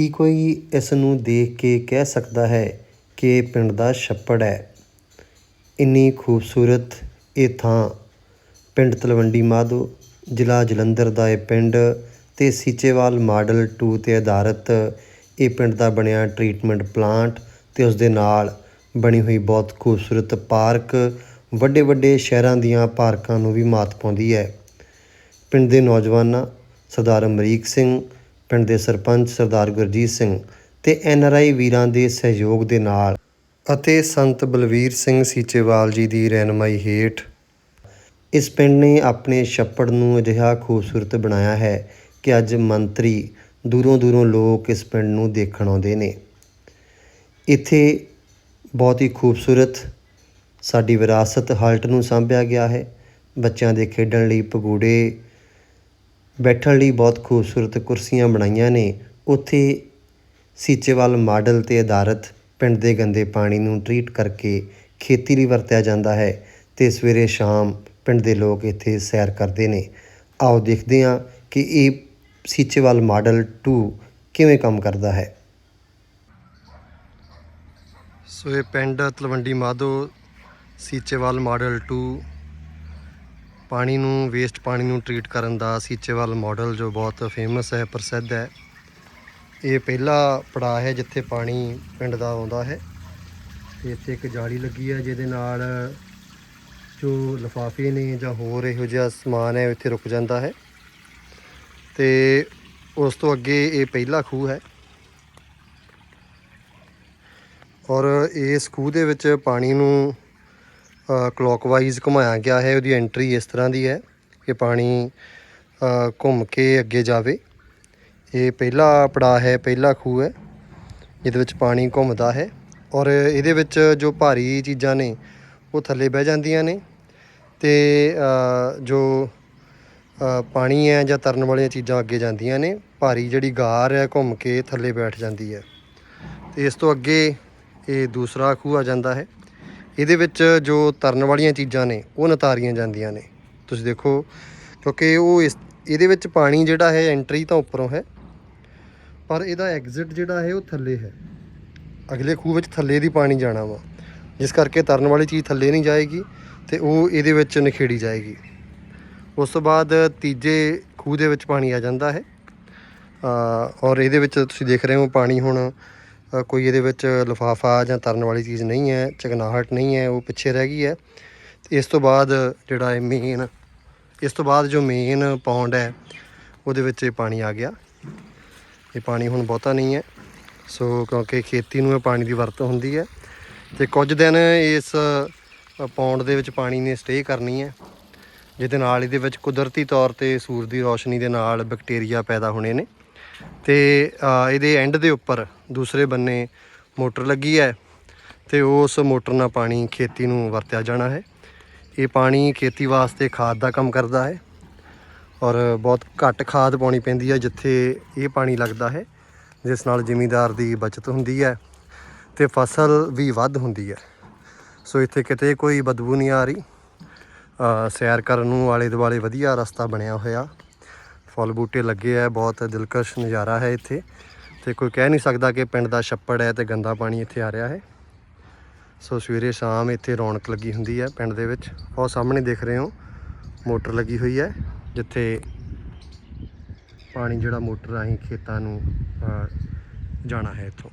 ਕੀ ਕੋਈ ਇਸ ਨੂੰ ਦੇਖ ਕੇ ਕਹਿ ਸਕਦਾ ਹੈ ਕਿ ਪਿੰਡ ਦਾ ਛੱਪੜ ਹੈ? ਇੰਨੀ ਖੂਬਸੂਰਤ ਇਹ ਥਾਂ। ਪਿੰਡ ਤਲਵੰਡੀ ਮਾਧੋ, ਜ਼ਿਲ੍ਹਾ ਜਲੰਧਰ ਦਾ ਇਹ ਪਿੰਡ ਤੇ ਸੀਚੇਵਾਲ ਮਾਡਲ 2 ਤੇ ਆਧਾਰਿਤ ਇਹ ਪਿੰਡ ਦਾ ਬਣਿਆ ਟ੍ਰੀਟਮੈਂਟ ਪਲਾਂਟ ਤੇ ਉਸ ਦੇ ਨਾਲ ਬਣੀ ਹੋਈ ਬਹੁਤ ਖੂਬਸੂਰਤ ਪਾਰਕ ਵੱਡੇ ਵੱਡੇ ਸ਼ਹਿਰਾਂ ਦੀਆਂ ਪਾਰਕਾਂ ਨੂੰ ਵੀ ਮਾਤ ਪਾਉਂਦੀ ਹੈ। ਪਿੰਡ ਦੇ ਨੌਜਵਾਨਾਂ ਸਰਦਾਰ ਅਮਰੀਕ ਸਿੰਘ ਪਿੰਡ ਦੇ ਸਰਪੰਚ ਸਰਦਾਰ ਗੁਰਜੀਤ ਸਿੰਘ ਤੇ ਐਨ ਆਰ ਆਈ ਵੀਰਾਂ ਦੇ ਸਹਿਯੋਗ ਦੇ ਨਾਲ ਅਤੇ ਸੰਤ ਬਲਵੀਰ ਸਿੰਘ ਸੀਚੇਵਾਲ ਜੀ ਦੀ ਰਹਿਨਮਾਈ ਹੇਠ ਇਸ ਪਿੰਡ ਨੇ ਆਪਣੇ ਛੱਪੜ ਨੂੰ ਅਜਿਹਾ ਖੂਬਸੂਰਤ ਬਣਾਇਆ ਹੈ ਕਿ ਅੱਜ ਮੰਤਰੀ ਦੂਰੋਂ ਦੂਰੋਂ ਲੋਕ ਇਸ ਪਿੰਡ ਨੂੰ ਦੇਖਣ ਆਉਂਦੇ ਨੇ। ਇੱਥੇ ਬਹੁਤ ਹੀ ਖੂਬਸੂਰਤ ਸਾਡੀ ਵਿਰਾਸਤ ਹਲਟ ਨੂੰ ਸਾਂਭਿਆ ਗਿਆ ਹੈ। ਬੱਚਿਆਂ ਦੇ ਖੇਡਣ ਲਈ ਪਗੂੜੇ ਬੈਠਣ ਲਈ ਬਹੁਤ ਖੂਬਸੂਰਤ ਕੁਰਸੀਆਂ ਬਣਾਈਆਂ ਨੇ। ਉੱਥੇ ਸੀਚੇਵਾਲ ਮਾਡਲ ਤੇ ਅਧਾਰਿਤ ਪਿੰਡ ਦੇ ਗੰਦੇ ਪਾਣੀ ਨੂੰ ਟਰੀਟ ਕਰਕੇ ਖੇਤੀ ਲਈ ਵਰਤਿਆ ਜਾਂਦਾ ਹੈ ਅਤੇ ਸਵੇਰੇ ਸ਼ਾਮ ਪਿੰਡ ਦੇ ਲੋਕ ਇੱਥੇ ਸੈਰ ਕਰਦੇ ਨੇ। ਆਓ ਦੇਖਦੇ ਹਾਂ ਕਿ ਇਹ ਸੀਚੇਵਾਲ ਮਾਡਲ 2 ਕਿਵੇਂ ਕੰਮ ਕਰਦਾ ਹੈ। ਸੋ ਇਹ ਪਿੰਡ ਤਲਵੰਡੀ ਮਾਧੋ ਸੀਚੇਵਾਲ ਮਾਡਲ 2 ਪਾਣੀ ਨੂੰ ਵੇਸਟ ਪਾਣੀ ਨੂੰ ਟਰੀਟ ਕਰਨ ਦਾ ਸੀਚੇਵਾਲ ਮਾਡਲ ਜੋ ਬਹੁਤ ਫੇਮਸ ਹੈ, ਪ੍ਰਸਿੱਧ ਹੈ। ਇਹ ਪਹਿਲਾ ਪੜਾਅ ਹੈ ਜਿੱਥੇ ਪਾਣੀ ਪਿੰਡ ਦਾ ਆਉਂਦਾ ਹੈ। ਤੇ ਇੱਥੇ ਇੱਕ ਜਾਲੀ ਲੱਗੀ ਹੈ ਜਿਹਦੇ ਨਾਲ ਜੋ ਲਿਫਾਫੇ ਨੇ ਜਾਂ ਹੋਰ ਇਹੋ ਜਿਹਾ ਸਮਾਨ ਹੈ ਇੱਥੇ ਰੁਕ ਜਾਂਦਾ ਹੈ। ਤੇ ਉਸ ਤੋਂ ਅੱਗੇ ਇਹ ਪਹਿਲਾ ਖੂਹ ਹੈ। ਔਰ ਇਸ ਖੂਹ ਦੇ ਵਿੱਚ ਪਾਣੀ ਨੂੰ ਕਲੋਕਵਾਈਜ਼ ਘੁਮਾਇਆ ਗਿਆ ਹੈ, ਉਹਦੀ ਐਂਟਰੀ ਇਸ ਤਰ੍ਹਾਂ ਦੀ ਹੈ ਕਿ ਪਾਣੀ ਘੁੰਮ ਕੇ ਅੱਗੇ ਜਾਵੇ। ਇਹ ਪਹਿਲਾ ਪੜਾਅ ਹੈ, ਪਹਿਲਾ ਖੂਹ ਹੈ, ਜਿਹਦੇ ਵਿੱਚ ਪਾਣੀ ਘੁੰਮਦਾ ਹੈ ਔਰ ਇਹਦੇ ਵਿੱਚ ਜੋ ਭਾਰੀ ਚੀਜ਼ਾਂ ਨੇ, ਉਹ ਥੱਲੇ ਬਹਿ ਜਾਂਦੀਆਂ ਨੇ ਤੇ ਜੋ ਪਾਣੀ ਹੈ ਜਾਂ ਤਰਨ ਵਾਲੀਆਂ ਚੀਜ਼ਾਂ ਅੱਗੇ ਜਾਂਦੀਆਂ ਨੇ, ਭਾਰੀ ਜਿਹੜੀ ਗਾਰ ਹੈ ਘੁੰਮ ਕੇ ਥੱਲੇ ਬੈਠ ਜਾਂਦੀ ਹੈ। ਤੇ ਇਸ ਤੋਂ ਅੱਗੇ ਇਹ ਦੂਸਰਾ ਖੂਹ ਆ ਜਾਂਦਾ ਹੈ। ਇਹਦੇ ਵਿੱਚ ਜੋ ਤਰਨ ਵਾਲੀਆਂ ਚੀਜ਼ਾਂ ਨੇ, ਉਹ ਨਤਾਰੀਆਂ ਜਾਂਦੀਆਂ ਨੇ। ਤੁਸੀਂ ਦੇਖੋ, ਕਿਉਂਕਿ ਉਹ ਇਸ, ਇਹਦੇ ਵਿੱਚ ਪਾਣੀ ਜਿਹੜਾ ਹੈ ਐਂਟਰੀ ਤਾਂ ਉੱਪਰੋਂ ਹੈ, ਪਰ ਇਹਦਾ ਐਗਜ਼ਿਟ ਜਿਹੜਾ ਹੈ, ਉਹ ਥੱਲੇ ਹੈ। ਅਗਲੇ ਖੂਹ ਵਿੱਚ ਥੱਲੇ ਦੀ ਪਾਣੀ ਜਾਣਾ ਵਾ। ਜਿਸ ਕਰਕੇ ਤਰਨ ਵਾਲੀ ਚੀਜ਼ ਥੱਲੇ ਨਹੀਂ ਜਾਏਗੀ ਤੇ ਉਹ ਇਹਦੇ ਵਿੱਚ ਨਿਖੇੜੀ ਜਾਏਗੀ। ਉਸ ਤੋਂ ਬਾਅਦ ਤੀਜੇ ਖੂਹ ਦੇ ਵਿੱਚ ਪਾਣੀ ਆ ਜਾਂਦਾ ਹੈ। ਔਰ ਇਹਦੇ ਵਿੱਚ ਤੁਸੀਂ ਦੇਖ ਰਹੇ ਹੋ, ਪਾਣੀ ਹੁਣ ਕੋਈ ਇਹਦੇ ਵਿੱਚ ਲਿਫਾਫਾ ਜਾਂ ਤਰਨ ਵਾਲੀ ਚੀਜ਼ ਨਹੀਂ ਹੈ ਚਗਨਾਹਟ ਨਹੀਂ ਹੈ ਉਹ ਪਿੱਛੇ ਰਹਿ ਗਈ ਹੈ। ਤੇ ਇਸ ਤੋਂ ਬਾਅਦ ਜਿਹੜਾ ਇਹ ਮੇਨ ਇਸ ਤੋਂ ਬਾਅਦ ਜੋ ਮੇਨ ਪੌਂਡ ਹੈ ਉਹਦੇ ਵਿੱਚ ਇਹ ਪਾਣੀ ਆ ਗਿਆ। ਇਹ ਪਾਣੀ ਹੁਣ ਬਹੁਤਾ ਨਹੀਂ ਹੈ। ਸੋ ਕਿਉਂਕਿ ਖੇਤੀ ਨੂੰ ਇਹ ਪਾਣੀ ਦੀ ਵਰਤੋਂ ਹੁੰਦੀ ਹੈ। ਤੇ ਕੁਝ ਦਿਨ ਇਸ ਅ, ਪੌਂਡ ਦੇ ਵਿੱਚ ਪਾਣੀ ਨੇ ਸਟੇ ਕਰਨੀ ਹੈ। ਜਿਹਦੇ ਨਾਲ ਇਹਦੇ ਵਿੱਚ ਕੁਦਰਤੀ ਤੌਰ ਤੇ ਸੂਰਜ ਦੀ ਰੋਸ਼ਨੀ ਦੇ ਨਾਲ ਬੈਕਟੀਰੀਆ ਪੈਦਾ ਹੋਣੇ ਨੇ। ਤੇ ਇਹਦੇ ਐਂਡ ਦੇ ਉੱਪਰ ਦੂਸਰੇ ਬੰਨੇ ਮੋਟਰ ਲੱਗੀ ਹੈ ਤੇ ਉਸ ਮੋਟਰ ਨਾਲ ਪਾਣੀ ਖੇਤੀ ਨੂੰ ਵਰਤਿਆ ਜਾਣਾ ਹੈ। ਇਹ ਪਾਣੀ ਖੇਤੀ ਵਾਸਤੇ ਖਾਦ ਦਾ ਕੰਮ ਕਰਦਾ ਹੈ ਔਰ ਬਹੁਤ ਘੱਟ ਖਾਦ ਪਾਉਣੀ ਪੈਂਦੀ ਹੈ ਜਿੱਥੇ ਇਹ ਪਾਣੀ ਲੱਗਦਾ ਹੈ, ਜਿਸ ਨਾਲ ਜ਼ਿਮੀਂਦਾਰ ਦੀ ਬਚਤ ਹੁੰਦੀ ਹੈ ਤੇ ਫਸਲ ਵੀ ਵੱਧ ਹੁੰਦੀ ਹੈ। ਸੋ ਇੱਥੇ ਕਿਤੇ ਕੋਈ ਬਦਬੂ ਨਹੀਂ ਆ ਰਹੀ। ਸੈਰ ਕਰਨ ਨੂੰ ਆਲੇ ਦੁਆਲੇ ਵਧੀਆ ਰਸਤਾ ਬਣਿਆ ਹੋਇਆ। ਫੁੱਲ ਬੂਟੇ ਲੱਗੇ ਆ, ਬਹੁਤ ਦਿਲਕਸ਼ ਨਜ਼ਾਰਾ ਹੈ ਇੱਥੇ। ਤੇ ਕੋਈ ਕਹਿ ਨਹੀਂ ਸਕਦਾ ਕਿ ਪਿੰਡ ਦਾ ਛੱਪੜ ਹੈ ਤੇ ਗੰਦਾ ਪਾਣੀ ਇੱਥੇ ਆ ਰਿਹਾ ਹੈ। ਸੋ ਸਵੇਰੇ ਸ਼ਾਮ ਇੱਥੇ ਰੌਣਕ ਲੱਗੀ ਹੁੰਦੀ ਹੈ ਪਿੰਡ ਦੇ ਵਿੱਚ। ਉਹ ਸਾਹਮਣੇ ਦੇਖ ਰਹੇ ਹੋ, ਮੋਟਰ ਲੱਗੀ ਹੋਈ ਹੈ, ਜਿੱਥੇ ਪਾਣੀ ਜਿਹੜਾ ਮੋਟਰ ਰਾਹੀਂ ਖੇਤਾਂ ਨੂੰ ਜਾਣਾ ਹੈ ਇੱਥੋਂ।